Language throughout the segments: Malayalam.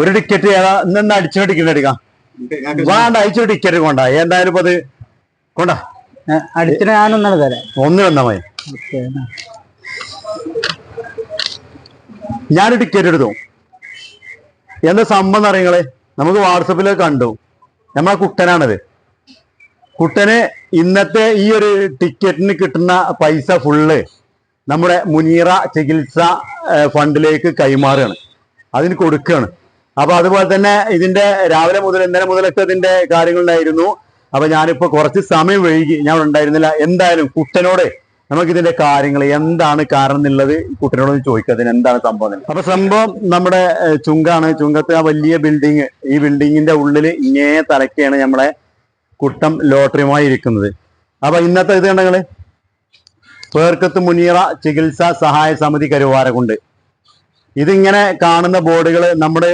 ഒരു ടിക്കറ്റ് ഏതാ? ഇന്ന് അടിച്ചോ ടിക്കറ്റ് എടുക്കാം? വേണ്ട അയച്ചൊരു ടിക്കറ്റ് കൊണ്ട. എന്തായാലും ഇപ്പൊ അത് കൊണ്ട. അടിച്ചിട്ട് ഞാനൊന്നാണ് തരാം. ഒന്ന് വന്നാ മതി. ഞാനൊരു ടിക്കറ്റ് എടുത്തു. എന്താ സംഭവം അറിയങ്ങളെ നമുക്ക് വാട്സപ്പിൽ കണ്ടു. നമ്മളെ കുട്ടനാണത്. കുട്ടന് ഇന്നത്തെ ഈ ഒരു ടിക്കറ്റിന് കിട്ടുന്ന പൈസ ഫുള്ള് നമ്മുടെ മുനീറ ചികിത്സ ഫണ്ടിലേക്ക് കൈമാറുകയാണ് അതിന് കൊടുക്കുകയാണ് അപ്പൊ അതുപോലെ തന്നെ ഇതിന്റെ രാവിലെ മുതൽ ഇന്നലെ മുതലൊക്കെ ഇതിന്റെ കാര്യങ്ങളുണ്ടായിരുന്നു. അപ്പൊ ഞാനിപ്പോ കുറച്ച് സമയം വൈകി. ഞാൻ ഉണ്ടായിരുന്നില്ല. എന്തായാലും കുട്ടനോട് നമുക്ക് ഇതിന്റെ കാര്യങ്ങൾ എന്താണ് കാരണം എന്നുള്ളത് കുട്ടനോട് ചോദിക്കുക അതിന് എന്താണ് സംഭവം. അപ്പൊ സംഭവം നമ്മുടെ ചുങ്കാണ്. ചുങ്കത്ത് ആ വലിയ ബിൽഡിങ് ഈ ബിൽഡിങ്ങിന്റെ ഉള്ളിൽ ഇങ്ങേ തലക്കാണ് നമ്മളെ കുട്ടം ലോട്ടറിയുമായി ഇരിക്കുന്നത്. അപ്പൊ ഇന്നത്തെ ഇത് കണ്ടങ്ങൾ പേർക്കത്ത് മുനീറ ചികിത്സാ സഹായ സമിതി കരുവാരക്കുണ്ട് ഇതിങ്ങനെ കാണുന്ന ബോർഡുകൾ നമ്മുടെ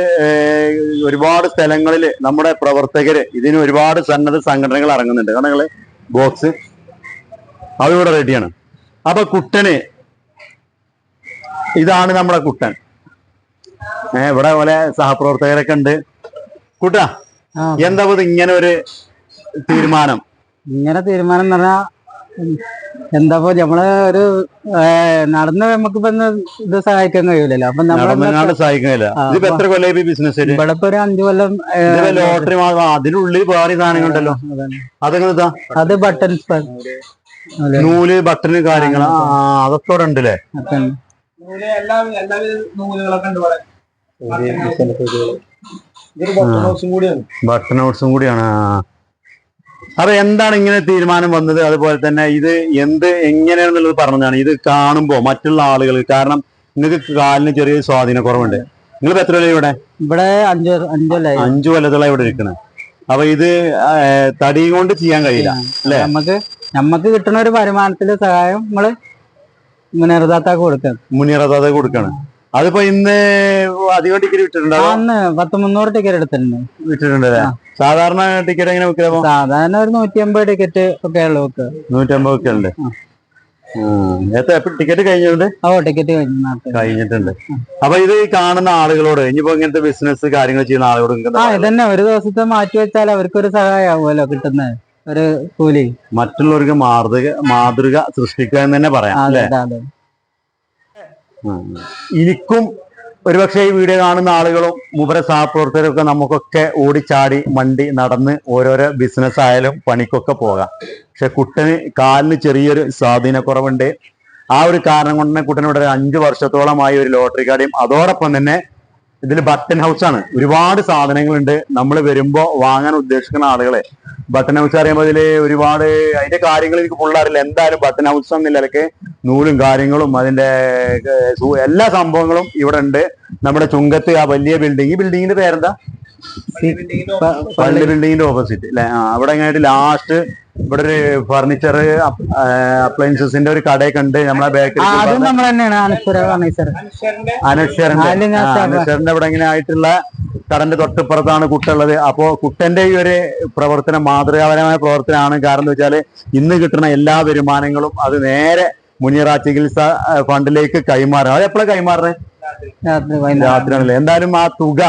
ഒരുപാട് സ്ഥലങ്ങളിൽ നമ്മുടെ പ്രവർത്തകർ ഇതിന് ഒരുപാട് സന്നദ്ധ സംഘടനകൾ ഇറങ്ങുന്നുണ്ട് കാരണം ബോക്സ് അവിടെ റെഡിയാണ് അപ്പൊ കുട്ടന് ഇതാണ് നമ്മുടെ കുട്ടൻ. ഏഹ് ഇവിടെ പോലെ സഹപ്രവർത്തകരൊക്കെ ഉണ്ട്. കുട്ട എന്താ ഇങ്ങനെ ഒരു തീരുമാനം? ഇങ്ങനെ തീരുമാനം എന്ന് പറഞ്ഞാ എന്താ നമ്മൾ ഒരു നടന്ന് നമുക്കിപ്പോ ഇത് സഹായിക്കാൻ കഴിയൂലല്ലോ. അപ്പൊ നമ്മളെ നടന്നങ്ങാണ്ട് സഹായിക്കുന്നില്ല ആ, ഇതിപ്പോ എത്ര കൊല്ലായി ബിസിനസ് ഇവിടെ ഇപ്പൊ ഒരു അഞ്ചു കൊല്ലം ലോട്ടറി അതിനുള്ളിൽ വേറെ സാധനങ്ങളുണ്ടല്ലോ അതാണ്. അതൊക്കെ ഇതാ? അത് ബട്ടൺ നൂൽ ബട്ടണ് കാര്യങ്ങൾ ആ അതൊക്കെ ഇവിടെ ഉണ്ടല്ലേ? അതാണ്. നൂൽ എല്ലാ എല്ലാവിധ നൂലുകളൊക്കെ ഉണ്ട് ഇതൊരു ബട്ടൺ ഹൗസും കൂടിയാണ് ബട്ടൺ ഔട്ട്സും കൂടിയാണ് ആ. അപ്പൊ എന്താണ് ഇങ്ങനെ തീരുമാനം വന്നത്? അതുപോലെ തന്നെ ഇത് എന്ത് എങ്ങനെയാണെന്നുള്ളത് പറഞ്ഞതാണ്. ഇത് കാണുമ്പോ മറ്റുള്ള ആളുകൾ കാരണം നിങ്ങൾക്ക് കാലിന് ചെറിയ സ്വാധീന കുറവുണ്ട്. നിങ്ങൾ എത്ര കൊല്ലം ഇവിടെ? ഇവിടെ അഞ്ചു അഞ്ചു കൊല്ലത്തോളം ഇവിടെ ഇരിക്കുന്നത് അപ്പൊ ഇത് തടി കൊണ്ട് ചെയ്യാൻ കഴിയില്ല അല്ലെ? നമുക്ക് നമുക്ക് കിട്ടുന്ന ഒരു വരുമാനത്തിന്റെ സഹായം നമ്മൾ മുന്നേറുതാത്താക്ക് കൊടുക്കണം. മുനിയറതാതെ കൊടുക്കണം. അതിപ്പോ ഇന്ന് അധികം ടിക്കറ്റ് വിട്ടിട്ടുണ്ടോ അന്ന് പത്ത് മുന്നൂറ് ടിക്കറ്റ് എടുത്തിട്ടുണ്ട്. വിട്ടിട്ടുണ്ടല്ലേ സാധാരണ ടിക്കറ്റ് എങ്ങനെ വിൽക്കാമോ സാധാരണ ഒരു നൂറ്റി അമ്പത് ടിക്കറ്റ് ഒക്കെ ഉള്ളു വെക്കുക നൂറ്റമ്പത് ഒക്കെ ഉണ്ട്. ടിക്കറ്റ് കഴിഞ്ഞിട്ടുണ്ട്? ഓ ടിക്കറ്റ് കഴിഞ്ഞു കഴിഞ്ഞിട്ടുണ്ട്. അപ്പൊ ഇത് കാണുന്ന ആളുകളോട് ഇനിയിപ്പോ ഇങ്ങനത്തെ ബിസിനസ് കാര്യങ്ങൾ ചെയ്യുന്ന ആളുകളോട് ആ ഇതന്നെ. ഒരു ദിവസത്തെ മാറ്റി വെച്ചാൽ അവർക്കൊരു സഹായമാവുമല്ലോ കിട്ടുന്നത് ഒരു കൂലി. മറ്റുള്ളവർക്ക് മാതൃക മാതൃക സൃഷ്ടിക്കുക എന്ന് തന്നെ പറയാം അല്ലെ? എനിക്കും ഒരുപക്ഷെ ഈ വീഡിയോ കാണുന്ന ആളുകളും മുബര സഹപ്രവർത്തകരൊക്കെ നമുക്കൊക്കെ ഓടിച്ചാടി മണ്ടി നടന്ന് ഓരോരോ ബിസിനസ് ആയാലും പണിക്കൊക്കെ പോകാം. പക്ഷെ കുട്ടന് കാലിന് ചെറിയൊരു സ്വാധീനക്കുറവുണ്ട്. ആ ഒരു കാരണം കൊണ്ട് തന്നെ ഇവിടെ അഞ്ചു വർഷത്തോളമായി ഒരു ലോട്ടറി കാർഡും അതോടൊപ്പം തന്നെ ഇതിൽ ബട്ടൺ ഹൗസ് ആണ്. ഒരുപാട് സാധനങ്ങളുണ്ട്. നമ്മൾ വരുമ്പോൾ വാങ്ങാൻ ഉദ്ദേശിക്കുന്ന ആളുകളെ ബട്ടൺ ഹൗസ് അറിയുമ്പോൾ ഇതിൽ ഒരുപാട് അതിന്റെ കാര്യങ്ങൾ എനിക്ക് ഫുൾ അറിയില്ല. എന്തായാലും ബട്ടൺ ഹൗസ് എന്ന നിലയ്ക്ക് നൂലും കാര്യങ്ങളും അതിന്റെ എല്ലാ സംഭവങ്ങളും ഇവിടെ ഉണ്ട്. നമ്മുടെ ചുങ്കത്ത് ആ വലിയ ബിൽഡിംഗ് ഈ ബിൽഡിങ്ങിന്റെ പേരെന്താ? പള്ളി ബിൽഡിങ്ങിന്റെ ഓപ്പോസിറ്റ് അല്ലെ ആ അവിടെ എങ്ങനെയായിട്ട് ലാസ്റ്റ് ഇവിടെ ഒരു ഫർണിച്ചർ അപ്ലയൻസസിന്റെ ഒരു കടയൊക്കെ ഉണ്ട്. നമ്മളെ ബേക്കറി അനശ്വരന്റെ. അനശ്വരന്റെ ഇവിടെ ഇങ്ങനെ ആയിട്ടുള്ള കടന്റെ തൊട്ടിപ്പുറത്താണ് കുട്ടുള്ളത്. അപ്പോ കുട്ടന്റെ ഈ ഒരു പ്രവർത്തനം മാതൃകാപരമായ പ്രവർത്തനമാണ്. കാരണം എന്താ വെച്ചാൽ ഇന്ന് കിട്ടുന്ന എല്ലാ വരുമാനങ്ങളും അത് നേരെ മുനിയറ ചികിത്സ ഫണ്ടിലേക്ക് കൈമാറും അത് എപ്പോഴാണ് കൈമാറുന്നത്? രാത്രി രാത്രിയാണല്ലേ എന്തായാലും ആ തുക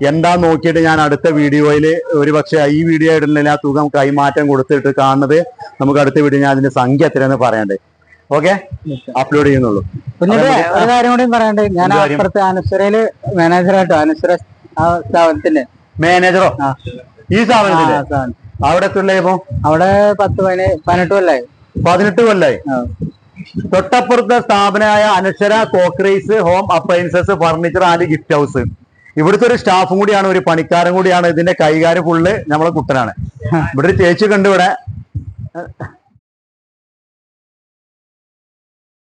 എന്താ നോക്കിയിട്ട് ഞാൻ അടുത്ത വീഡിയോയിൽ ഒരു പക്ഷേ ഈ വീഡിയോ ഇടുന്നില്ല ആ തുക കൈമാറ്റം കൊടുത്തിട്ട് കാണുന്നത് നമുക്ക് അടുത്ത വീഡിയോ ഞാൻ അതിന്റെ സംഖ്യ എത്രയെന്ന് പറയണ്ടേ. ഓക്കെ അപ്ലോഡ് ചെയ്യുന്നുള്ളൂ. പിന്നെ ഒരു കാര്യം കൂടി പറയണ്ടേ ഞാൻ? അപ്പുറത്ത് അനുസരയിൽ മാനേജറായിട്ടോ അനുസര സ്ഥാപനത്തിന്റെ മാനേജറോ. ഈ ആ, അവിടെ എത്തുള്ള ഇപ്പൊ? അവിടെ പത്ത് പതിനെട്ട് കൊല്ലായി. പതിനെട്ട് കൊല്ലായി. തൊട്ടപ്പുറത്തെ സ്ഥാപനമായ അനുസര കോക്രൈസ് home appliances furniture and gift house. ഇവിടുത്തെ ഒരു സ്റ്റാഫും കൂടിയാണ് ഒരു പണിക്കാരൻ കൂടിയാണ് ഇതിന്റെ കൈകാര്യം ഫുള്ള് നമ്മളെ കുട്ടനാണ്. ഇവിടെ ഒരു ചേച്ചി കണ്ടു ഇവിടെ.